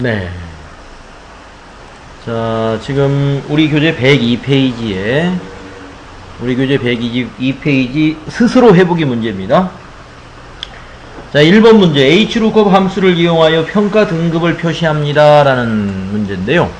네. 자, 지금 우리 교재 102페이지에 우리 교재 102페이지 스스로 해보기 문제입니다. 자, 1번 문제. H루급 함수를 이용하여 평가 등급을 표시합니다. 라는 문제인데요.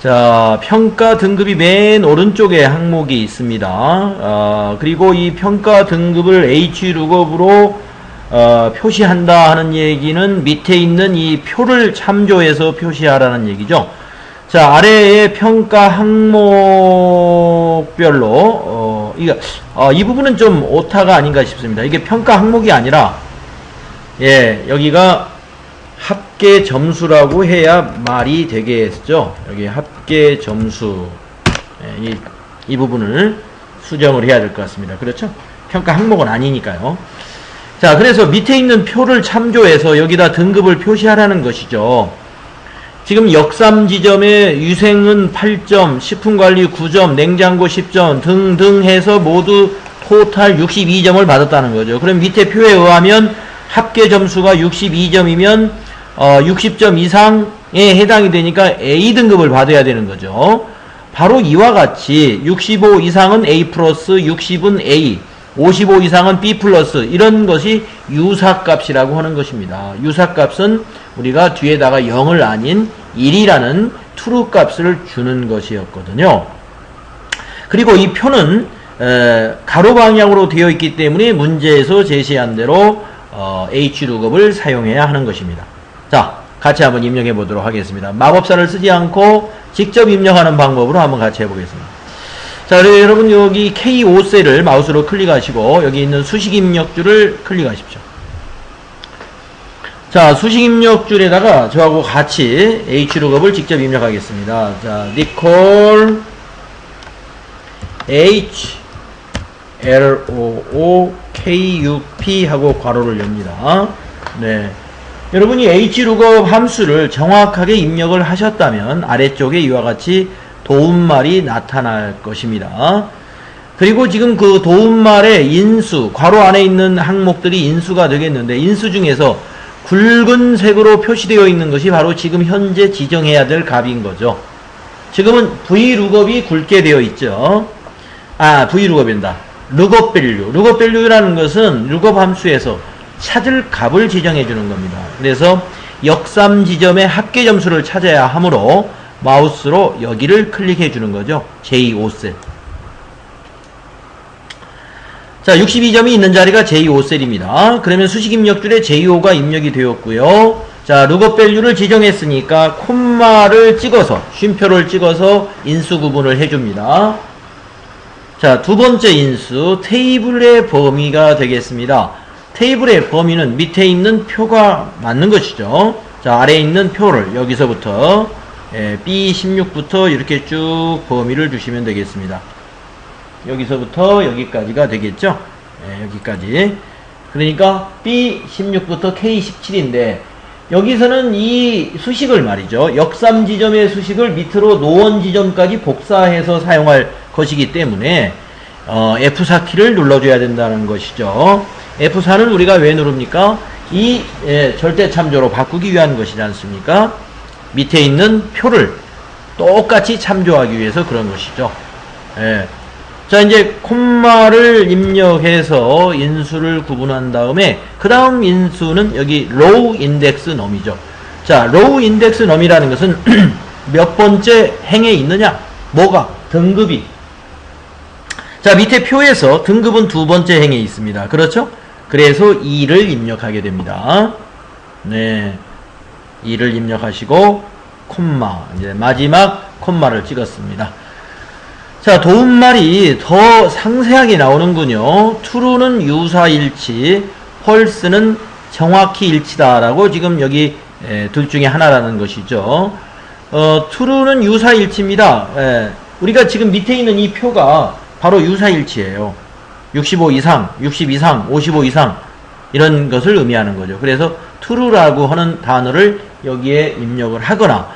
자, 평가 등급이 맨 오른쪽에 항목이 있습니다. 아, 그리고 이 평가 등급을 H루급으로 어, 표시한다 하는 얘기는 밑에 있는 이 표를 참조해서 표시하라는 얘기죠. 자, 아래의 평가 항목별로, 어, 이거, 어, 이 부분은 좀 오타가 아닌가 싶습니다. 이게 평가 항목이 아니라, 예, 여기가 합계 점수라고 해야 말이 되겠죠. 여기 합계 점수, 예, 이, 이 부분을 수정을 해야 될 것 같습니다. 그렇죠? 평가 항목은 아니니까요. 자, 그래서 밑에 있는 표를 참조해서 여기다 등급을 표시하라는 것이죠. 지금 역삼 지점에 유생은 8점, 식품관리 9점, 냉장고 10점 등등 해서 모두 토탈 62점을 받았다는 거죠. 그럼 밑에 표에 의하면 합계 점수가 62점이면 어, 60점 이상에 해당이 되니까 A 등급을 받아야 되는 거죠. 바로 이와 같이 65 이상은 A 플러스, 60은 A, 55 이상은 B 플러스 이런 것이 유사값이라고 하는 것입니다. 유사값은 우리가 뒤에다가 0을 아닌 1이라는 true 값을 주는 것이었거든요. 그리고 이 표는 에, 가로 방향으로 되어 있기 때문에 문제에서 제시한 대로 어, H루급을 사용해야 하는 것입니다. 자, 같이 한번 입력해 보도록 하겠습니다. 마법사를 쓰지 않고 직접 입력하는 방법으로 한번 같이 해보겠습니다. 자, 여러분 여기 K5셀을 마우스로 클릭하시고 여기 있는 수식 입력줄을 클릭하십시오. 자, 수식 입력줄에다가 저하고 같이 H루급을 직접 입력하겠습니다. 자, 니콜 H L O O K U P 하고 괄호를 엽니다. 네. 여러분이 H루급 함수를 정확하게 입력을 하셨다면 아래쪽에 이와 같이 도움말이 나타날 것입니다. 그리고 지금 그 도움말의 인수, 괄호 안에 있는 항목들이 인수가 되겠는데 인수 중에서 굵은 색으로 표시되어 있는 것이 바로 지금 현재 지정해야 될 값인 거죠. 지금은 V룩업이 굵게 되어 있죠. 아, V룩업입니다. 룩업 밸류. 룩업 밸류라는 것은 룩업 함수에서 찾을 값을 지정해 주는 겁니다. 그래서 역삼 지점의 합계 점수를 찾아야 하므로 마우스로 여기를 클릭해 주는 거죠. J5셀. 자, 62점이 있는 자리가 J5셀입니다. 그러면 수식 입력줄에 J5가 입력이 되었고요. 자, 룩업 밸류를 지정했으니까 콤마를 찍어서 쉼표를 찍어서 인수 구분을 해 줍니다. 자, 두 번째 인수 테이블의 범위가 되겠습니다. 테이블의 범위는 밑에 있는 표가 맞는 것이죠. 자, 아래에 있는 표를 여기서부터 예, B16부터 이렇게 쭉 범위를 주시면 되겠습니다. 여기서부터 여기까지가 되겠죠. 예, 여기까지. 그러니까 B16부터 K17인데 여기서는 이 수식을 말이죠. 역삼 지점의 수식을 밑으로 노원 지점까지 복사해서 사용할 것이기 때문에 어, F4 키를 눌러줘야 된다는 것이죠. F4는 우리가 왜 누릅니까? 이 예, 절대 참조로 바꾸기 위한 것이지 않습니까? 밑에 있는 표를 똑같이 참조하기 위해서 그런 것이죠. 예. 자, 이제 콤마를 입력해서 인수를 구분한 다음에 그 다음 인수는 여기 로우 인덱스 넘이죠. 자, 로우 인덱스 넘이라는 것은 몇 번째 행에 있느냐? 뭐가? 등급이. 자, 밑에 표에서 등급은 두 번째 행에 있습니다. 그렇죠? 그래서 2를 입력하게 됩니다. 네. 2를 입력하시고 콤마 이제 마지막 콤마를 찍었습니다. 자 도움말이 더 상세하게 나오는군요. true는 유사일치, false는 정확히 일치다라고 지금 여기 에, 둘 중에 하나라는 것이죠. 어, true는 유사일치입니다. 에, 우리가 지금 밑에 있는 이 표가 바로 유사일치예요. 65 이상, 60 이상, 55 이상 이런 것을 의미하는 거죠. 그래서 true라고 하는 단어를 여기에 입력을 하거나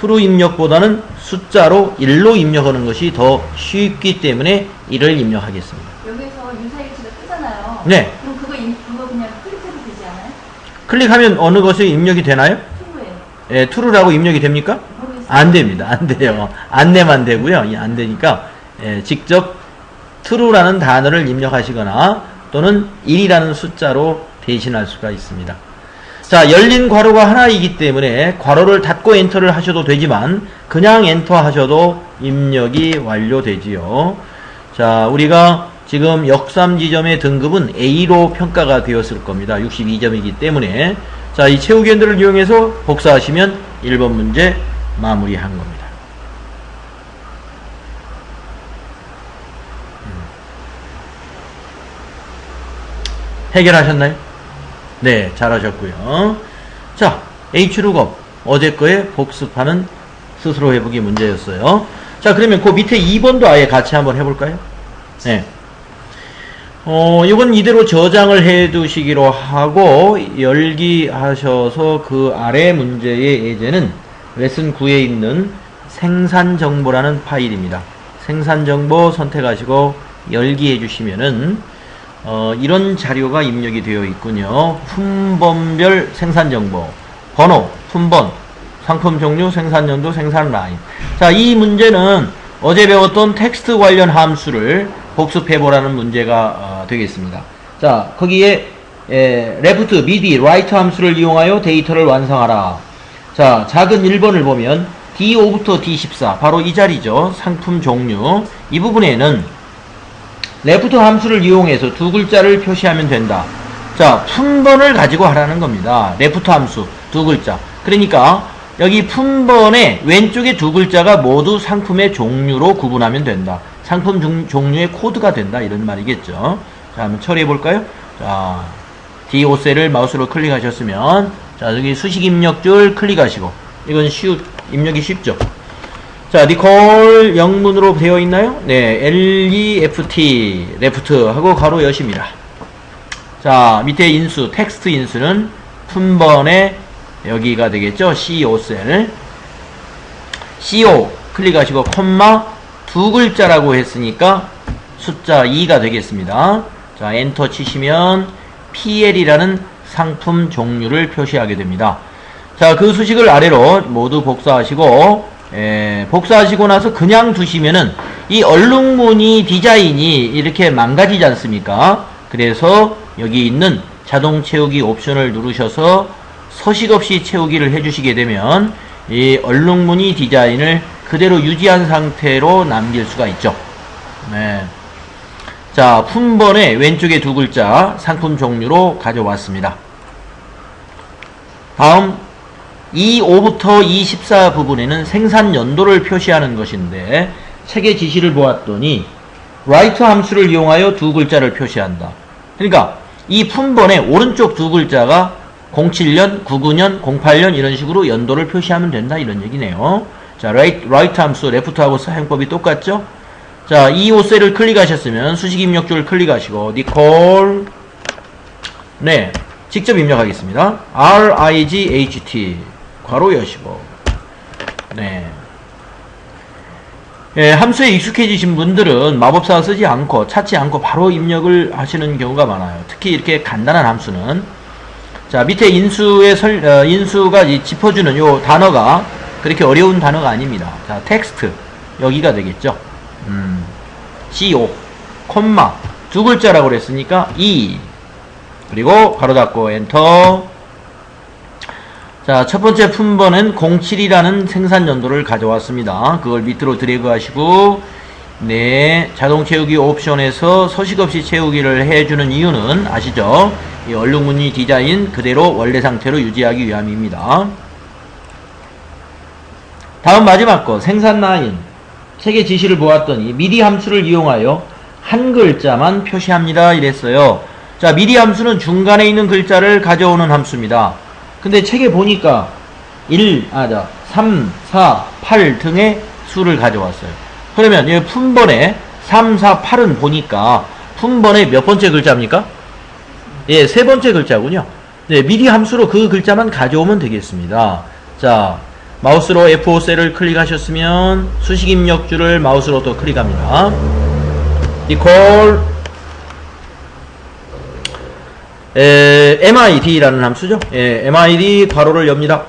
true 입력보다는 숫자로 1로 입력하는 것이 더 쉽기 때문에 1을 입력하겠습니다. 여기서 유사일치가 뜨잖아요. 네. 그럼 그거 임- 그거 그냥 클릭해도 되지 않아요? 클릭하면 어느 것이 입력이 되나요? 투에 예, true라고 입력이 됩니까? 모르겠어요. 안 됩니다. 안 돼요. 안내만 되고요. 이안 되니까 예, 직접 true라는 단어를 입력하시거나 또는 1이라는 숫자로 대신할 수가 있습니다. 자, 열린 괄호가 하나이기 때문에 괄호를 닫고 엔터를 하셔도 되지만 그냥 엔터 하셔도 입력이 완료되지요. 자, 우리가 지금 역삼 지점의 등급은 A로 평가가 되었을 겁니다. 62점이기 때문에 자, 이 채우기 엔더를 이용해서 복사하시면 1번 문제 마무리한 겁니다. 음. 해결하셨나요? 네, 잘하셨고요. 자, H룩업 어제 거에 복습하는 스스로 해보기 문제였어요. 자, 그러면 그 밑에 2번도 아예 같이 한번 해볼까요? 네. 어, 이건 이대로 저장을 해 두시기로 하고, 열기 하셔서 그 아래 문제의 예제는 레슨 9에 있는 생산정보라는 파일입니다. 생산정보 선택하시고 열기 해 주시면은, 어, 이런 자료가 입력이 되어 있군요. 품번별 생산 정보, 번호, 품번, 상품 종류, 생산 연도, 생산 라인. 자, 이 문제는 어제 배웠던 텍스트 관련 함수를 복습해보라는 문제가 어, 되겠습니다. 자, 거기에 에, left, midi, right 함수를 이용하여 데이터를 완성하라. 자, 작은 1번을 보면 D5부터 D14, 바로 이 자리죠. 상품 종류. 이 부분에는 레프트 함수를 이용해서 두 글자를 표시하면 된다. 자, 품번을 가지고 하라는 겁니다. 레프트 함수 두 글자. 그러니까 여기 품번의 왼쪽에 두 글자가 모두 상품의 종류로 구분하면 된다. 상품 종, 종류의 코드가 된다. 이런 말이겠죠. 자, 한번 처리해 볼까요? 자, D5셀을 마우스로 클릭하셨으면 자, 여기 수식 입력줄 클릭하시고 이건 쉬우 입력이 쉽죠. 자, 리콜 영문으로 되어 있나요? 네, L-E-F-T, 레프트 하고 가로 여십니다. 자, 밑에 인수, 텍스트 인수는 품번의 여기가 되겠죠? CO 셀. CO 클릭하시고 콤마 두 글자라고 했으니까 숫자 2가 되겠습니다. 자, 엔터 치시면 PL이라는 상품 종류를 표시하게 됩니다. 자, 그 수식을 아래로 모두 복사하시고, 에, 복사하시고 나서 그냥 두시면은 이 얼룩무늬 디자인이 이렇게 망가지지 않습니까? 그래서 여기 있는 자동 채우기 옵션을 누르셔서 서식 없이 채우기를 해주시게 되면 이 얼룩무늬 디자인을 그대로 유지한 상태로 남길 수가 있죠. 네. 자, 품번의 왼쪽에 두 글자 상품 종류로 가져왔습니다. 다음 25부터 24 부분에는 생산 연도를 표시하는 것인데 책의 지시를 보았더니 write 함수를 이용하여 두 글자를 표시한다. 그러니까 이 품번의 오른쪽 두 글자가 07년, 99년, 08년 이런 식으로 연도를 표시하면 된다 이런 얘기네요. 자, write, write 함수 left하고 사용법이 똑같죠? 자, 이 오셀을 클릭하셨으면 수식 입력줄 클릭하시고 니콜 네, 직접 입력하겠습니다. R-I-G-H-T 괄호 여시고 네. 예, 함수에 익숙해지신 분들은 마법사 쓰지 않고 찾지 않고 바로 입력을 하시는 경우가 많아요. 특히 이렇게 간단한 함수는 자 밑에 인수의 설, 어, 인수가 이 짚어주는 요 단어가 그렇게 어려운 단어가 아닙니다. 자 텍스트 여기가 되겠죠. 음, CO 콤마 두 글자라고 그랬으니까 E 그리고 가로 닫고 엔터 자, 첫 번째 품번은 07이라는 생산 연도를 가져왔습니다. 그걸 밑으로 드래그 하시고, 네, 자동 채우기 옵션에서 서식 없이 채우기를 해주는 이유는 아시죠? 이 얼룩무늬 디자인 그대로 원래 상태로 유지하기 위함입니다. 다음 마지막 거, 생산 라인. 책의 지시를 보았더니, 미리 함수를 이용하여 한 글자만 표시합니다. 이랬어요. 자, 미리 함수는 중간에 있는 글자를 가져오는 함수입니다. 근데 책에 보니까 1, 아, 자, 3, 4, 8 등의 수를 가져왔어요. 그러면 이 품번에 3, 4, 8은 보니까 품번의 몇 번째 글자입니까? 예, 세 번째 글자군요. 네, 미리 함수로 그 글자만 가져오면 되겠습니다. 자, 마우스로 F5 셀을 클릭하셨으면 수식 입력줄을 마우스로 또 클릭합니다. 이퀄 에, MID라는 함수죠. 예, MID 괄호를 엽니다.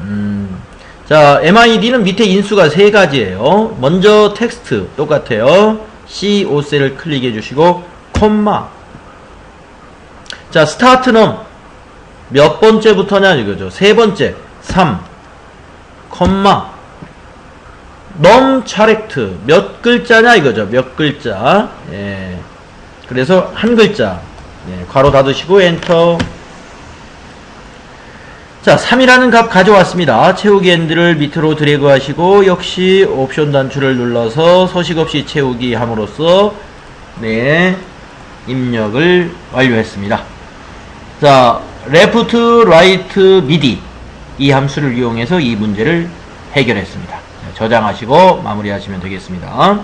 음, 자, MID는 밑에 인수가 세 가지예요. 먼저 텍스트 똑같아요. C 5셀을 클릭해 주시고 콤마. 자, 스타트넘 몇 번째부터냐 이거죠. 세 번째 3 콤마 넘 차렉트 몇 글자냐 이거죠. 몇 글자. 예. 그래서 한 글자. 예, 괄호 닫으시고 엔터. 자, 3이라는 값 가져왔습니다. 채우기 엔드를 밑으로 드래그 하시고 역시 옵션 단추를 눌러서 서식 없이 채우기 함으로써 네, 입력을 완료했습니다. 자, left, right, midi 이 함수를 이용해서 이 문제를 해결했습니다. 자, 저장하시고 마무리하시면 되겠습니다.